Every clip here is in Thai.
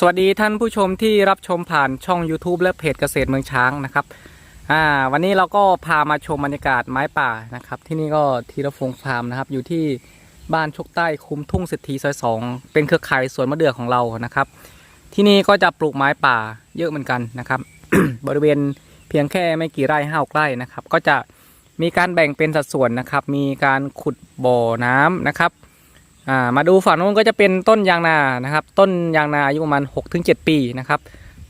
สวัสดีท่านผู้ชมที่รับชมผ่านช่อง YouTube และเพจเกษตรเมืองช้างนะครับอ่าวันนี้เราก็พามาชมบรรยากาศไม้ป่านะครับ ที่นี่ก็ทีระฟงฟาร์มนะครับ อยู่ที่บ้านชกใต้คุ้มทุ่งเศรษฐีซอยสองเป็นเครือข่ายสวนมะเดื่อของเรานะครับ ที่นี่ก็จะปลูกไม้ป่าเยอะเหมือนกันนะครับ บริเวณเพียงแค่ไม่กี่ไร่ห้าไร่นะครับ ก็จะมีการแบ่งเป็นสัดส่วนนะครับ มีการขุดบ่อน้ำนะครับ อ่ามาดูฝั่งนู้นก็จะเป็นต้นยางนานะครับ ต้นยางนาอายุประมาณ6-7 ปีนะครับ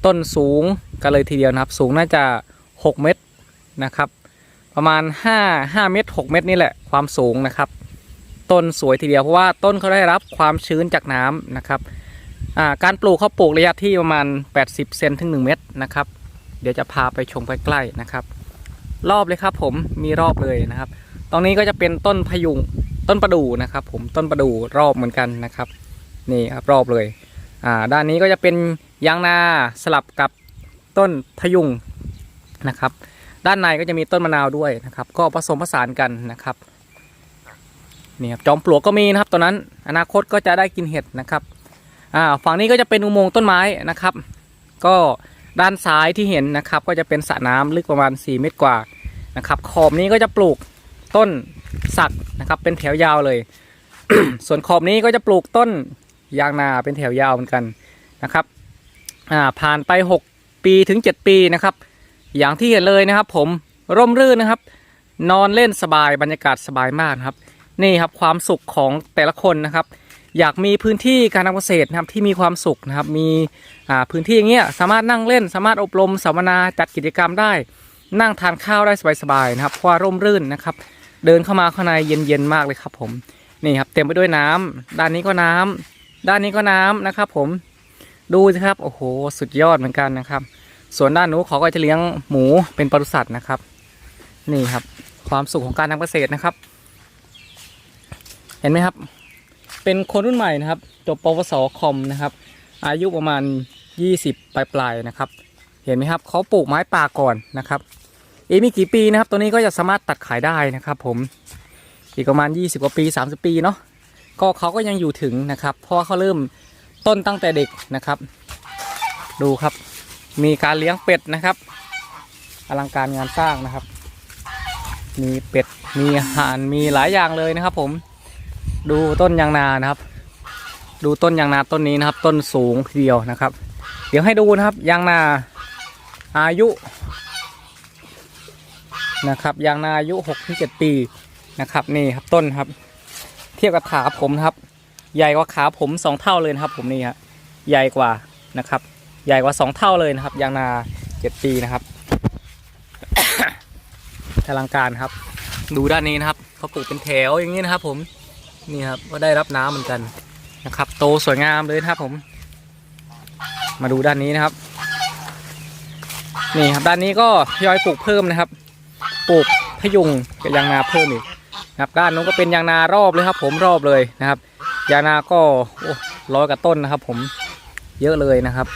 ต้นสูงกันเลยทีเดียวนะครับ สูงน่าจะ 6 เมตรนะครับ ประมาณ 5 5 เมตร 6 เมตรนี่แหละความสูงนะครับ ต้นสวยทีเดียวเพราะว่าต้นเขาได้รับความชื้นจากน้ำนะครับอ่าการปลูกเขาปลูกระยะที่ประมาณ 80 เซนถึง 1 เมตรนะครับ เดี๋ยวจะพาไปชมใกล้ๆนะครับ รอบเลยครับผมมีรอบเลยนะครับ ตรงนี้ก็จะเป็นต้นพยุง ต้นประดู่นะครับ ผมต้นประดู่รอบเหมือนกันนะครับ นี่ครับรอบเลยอ่าด้านนี้ก็จะเป็นยางนาสลับกับต้นพยุงนะครับ ด้านในก็จะมีต้นมะนาวด้วยนะครับ ก็ผสมผสานกันนะครับนี่ครับจอมปลวกก็มีนะครับตัวนั้นอนาคตก็จะได้กินเห็ดนะครับอ่าฝั่งนี้ก็จะเป็นอุโมงค์ต้นไม้นะครับ ก็ด้านซ้ายที่เห็นนะครับ ก็จะเป็นสระน้ำลึกประมาณ 4 เมตรกว่านะครับขอบนี้ก็จะปลูกต้น สักนะครับ เป็นแถวยาวเลย ส่วนขอบนี้ก็จะปลูกต้นยางนาเป็นแถวยาวเหมือนกันนะครับผ่านไป 6 ปีถึง 7 ปีนะครับ อย่างที่เห็นเลยนะครับ ผมร่มรื่นนะครับ นอนเล่นสบายบรรยากาศสบายมากครับ นี่ครับความสุขของแต่ละคนนะครับ อยากมีพื้นที่การทำเกษตรนะครับที่มีความสุขนะครับ มีพื้นที่อย่างเงี้ยสามารถนั่งเล่น สามารถอบรมสัมมนาจัดกิจกรรมได้ นั่งทานข้าวได้สบายๆนะครับเพราะว่าร่มรื่นนะครับ เดินเข้ามาข้างในเย็นๆมากเลยครับ ผมนี่ครับ เต็มไปด้วยน้ำด้านนี้ก็น้ำด้านนี้ก็น้ำนะครับ ผมดูสิครับโอ้โหสุดยอดเหมือนกันนะครับ ส่วนด้านนู้นเขาก็จะเลี้ยงหมูเป็นปศุสัตว์นะครับ นี่ครับ ความสุขของการทำเกษตรนะครับ เห็นไหมครับ เป็นคนรุ่นใหม่นะครับจบปวสคอมนะครับ อายุประมาณ 20 ปลายๆนะครับ เห็นไหมครับเขาปลูกไม้ป่าก่อนนะครับ อีกไม่กี่ปีนะครับ ตัวนี้ก็จะสามารถตัดขายได้นะครับ ผมอีกประมาณ 20กว่าปี 30 ปีเนาะก็เขาก็ยังอยู่ถึงนะครับเพราะเขาเริ่มต้นตั้งแต่เด็กนะครับ ดูครับ มีการเลี้ยงเป็ดนะครับ อลังการงานสร้างนะครับ มีเป็ดมีห่านมีหลายอย่างเลยนะครับ ผมดูต้นยางนานะครับ ดูต้นยางนาต้นนี้นะครับ ต้นสูงทีเดียวนะครับ เดี๋ยวให้ดูนะครับยางนาอายุ นะครับยางนาอายุ6ถึง7ปีนะครับนี่ครับต้นครับ เทียบกับขาผมครับ ใหญ่กว่าขาผมสองเท่าเลยนะครับ ผมนี่ฮะใหญ่กว่านะครับ ใหญ่กว่าสองเท่าเลยนะครับยางนา7ปีนะครับอลังการครับ ดูด้านนี้นะครับเขาปลูกเป็นแถวอย่างนี้นะครับ ผมนี่ครับก็ได้รับน้ำเหมือนกันนะครับ โตสวยงามเลยนะครับผม มาดูด้านนี้นะครับ นี่ครับด้านนี้ก็ยอยปลูกเพิ่มนะครับ ปลูกพยุงกับยางนาเพิ่มอีกนะครับด้านนู้นก็เป็นยางนารอบเลยครับ ผมรอบเลยนะครับ ยางนาก็โอ้ร้อยกับต้นนะครับ ผมเยอะเลยนะครับ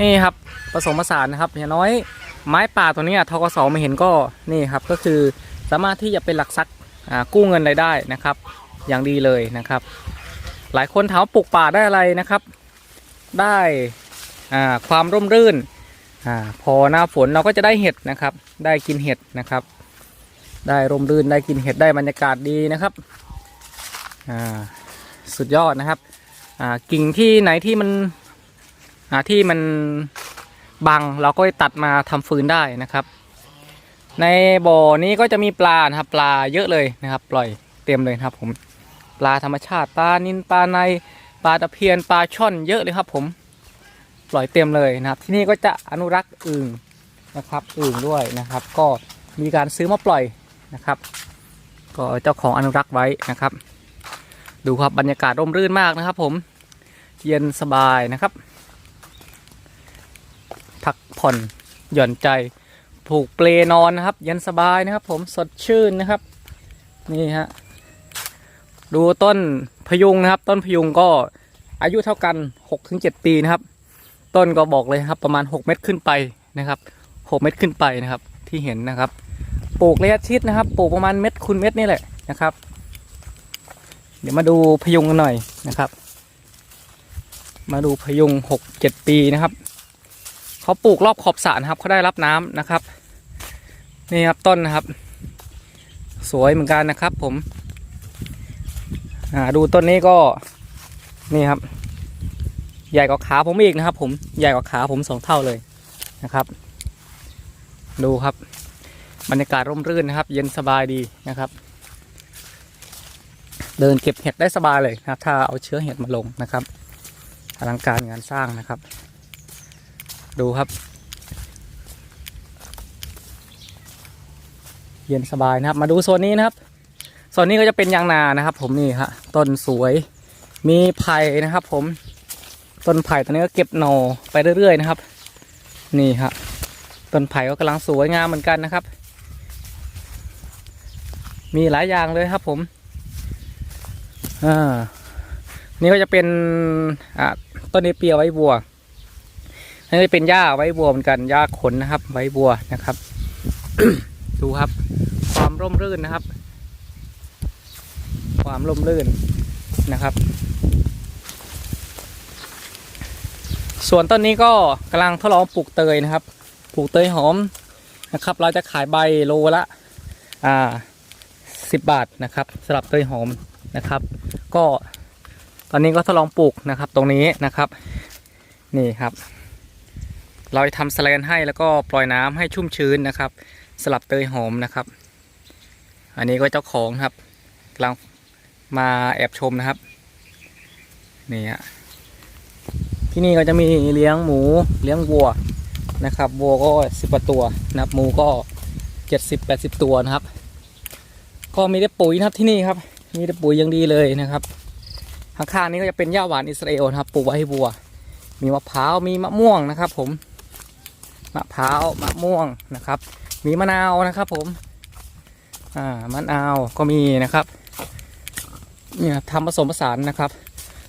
นี่ครับผสมผสานนะครับอย่างน้อยไม้ป่าตัวนี้ทกสมาเห็นก็นี่ครับก็คือสามารถที่จะเป็นหลักทรัพย์กู้เงินรายได้นะครับ อย่างดีเลยนะครับ หลายคนถามปลูกป่าได้อะไรนะครับ ได้ความร่มรื่น อาพอหน้าฝนเราก็จะได้เห็ดนะครับ ได้กินเห็ดนะครับ ได้ร่มรื่นได้กินเห็ดได้บรรยากาศดีนะครับอ่าสุดยอดนะครับอ่ากิ่งที่ไหนที่มันอ่าที่มันบังเราก็ตัดมาทำฟืนได้นะครับ ในบ่อนี้ก็จะมีปลานะครับ ปลาเยอะเลยนะครับ ปล่อยเต็มเลยครับผมปลาธรรมชาติปลานินปลาในปลาตะเพียนปลาช่อนเยอะเลยครับผม ปล่อยเต็มเลยนะครับ ที่นี่ก็จะอนุรักษ์อึ่งนะครับอึ่งด้วยนะครับ ก็มีการซื้อมาปล่อยนะครับ ก็เจ้าของอนุรักษ์ไว้นะครับ ดูครับบรรยากาศร่มรื่นมากนะครับ ผมเย็นสบายนะครับพักผ่อนหย่อนใจผูกเปลนอนนะครับ เย็นสบายนะครับ ผมสดชื่นนะครับ นี่ฮะดูต้นพยุงนะครับ ต้นพยุงก็อายุเท่ากัน 6-7 ปีนะครับ ต้นก็บอกเลยครับประมาณ 6 เมตรขึ้นไปนะครับ 6 เมตรขึ้นไปนะครับที่เห็นนะครับปลูกระยะชิดนะครับปลูกประมาณเม็ดคูณเม็ดนี่แหละนะครับ เดี๋ยวมาดูพยุงกันหน่อยนะครับ มาดูพยุงหกเจ็ดปีนะครับเขาปลูกรอบขอบสระนะครับเขาได้รับน้ำนะครับนี่ครับต้นนะครับ สวยเหมือนกันนะครับผมดูต้นนี้ก็นี่ครับ ใหญ่กว่าขาผมอีกนะครับ ผมใหญ่กว่าขาผมสองเท่าเลยนะครับ ดูครับ บรรยากาศร่มรื่นนะครับ เย็นสบายดีนะครับ เดินเก็บเห็ดได้สบายเลยนะครับถ้าเอาเชื้อเห็ดมาลงนะครับอลังการงานสร้างนะครับ ดูครับ เย็นสบายนะครับ มาดูโซนนี้นะครับโซนนี้ก็จะเป็นยางนานะครับ ผมนี่ฮะต้นสวยมีไผ่นะครับ ผม ต้นไผ่ตอนนี้ก็เก็บหน่อไปเรื่อยๆนะครับ นี่ฮะต้นไผ่ก็กำลังสวยงามเหมือนกันนะครับ มีหลายอย่างเลยครับผมอ่านี่ก็จะเป็นอ่าต้นเนเปียไว้บัวนนี้จะเป็นหญ้าไว้บัวเหมือนกันหญ้าขนนะครับ ไว้บัวนะครับ ดูครับ ความร่มรื่นนะครับ ความร่มรื่นนะครับ ส่วนต้นนี้ก็กำลังทดลองปลูกเตยนะครับ ปลูกเตยหอมนะครับ เราจะขายใบโลละอ่าสิบบาทนะครับสำหรับเตยหอมนะครับ ก็ตอนนี้ก็ทดลองปลูกนะครับตรงนี้นะครับ นี่ครับ เราจะทำสแลนให้แล้วก็ปล่อยน้ำให้ชุ่มชื้นนะครับสลับเตยหอมนะครับ อันนี้ก็เจ้าของครับกำลังมาแอบชมนะครับ นี่ฮะ ที่นี่ก็จะมีเลี้ยงหมูเลี้ยงวัวนะครับวัวก็สิบกว่าตัวนะครับหมูก็เจ็ดสิบแปดสิบตัวนะครับ ก็มีได้ปุ๋ยนะครับที่นี่ครับ มีได้ปุ๋ยอยังดีเลยนะครับข้างๆนี้ก็จะเป็นหญ้าหวานอิสราเอลนะครับปลูกไว้ให้วัว มีมะพร้าวมีมะม่วงนะครับ ผมมะพร้าวมะม่วงนะครับ มีมะนาวนะครับ ผมอ่ามะนาวก็มีนะครับเนี่ยทำผสมผสานนะครับ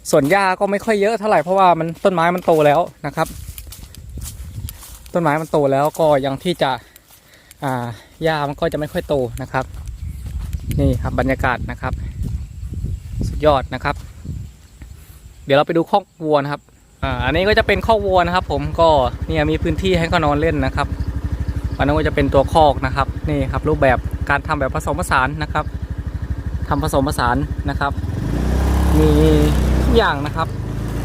ส่วนหญ้าก็ไม่ค่อยเยอะเท่าไหร่เพราะว่ามันต้นไม้มันโตแล้วนะครับ ต้นไม้มันโตแล้วก็ยังที่จะอ่าหญ้ามันก็จะไม่ค่อยโตนะครับ นี่ครับบรรยากาศนะครับ สุดยอดนะครับ เดี๋ยวเราไปดูคอกวัวนะครับอ่าอันนี้ก็จะเป็นคอกวัวนะครับ ผมก็เนี่ยมีพื้นที่ให้เขานอนเล่นนะครับอันนั้นก็จะเป็นตัวคอกนะครับนี่ครับรูปแบบการทำแบบผสมผสานนะครับทำผสมผสานนะครับมี อย่างนะครับ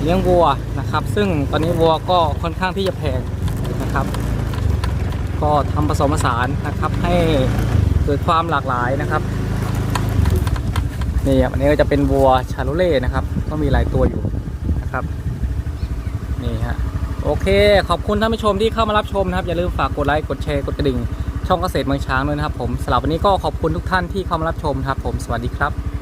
เลี้ยงวัวนะครับ ซึ่งตอนนี้วัวก็ค่อนข้างที่จะแพงนะครับ ก็ทำผสมผสานนะครับ ให้เกิดความหลากหลายนะครับนี่อันนี้ก็จะเป็นวัวชาโลเล่นะครับ ก็มีหลายตัวอยู่นะครับนี่ฮะโอเค ขอบคุณท่านผู้ชมที่เข้ามารับชมนะครับ อย่าลืมฝากกดไลค์กดแชร์กดกระดิ่งช่องเกษตรเมืองช้างด้วยนะครับผมสำหรับวันนี้ก็ขอบคุณทุกท่านที่เข้ามารับชมครับผมสวัสดีครับ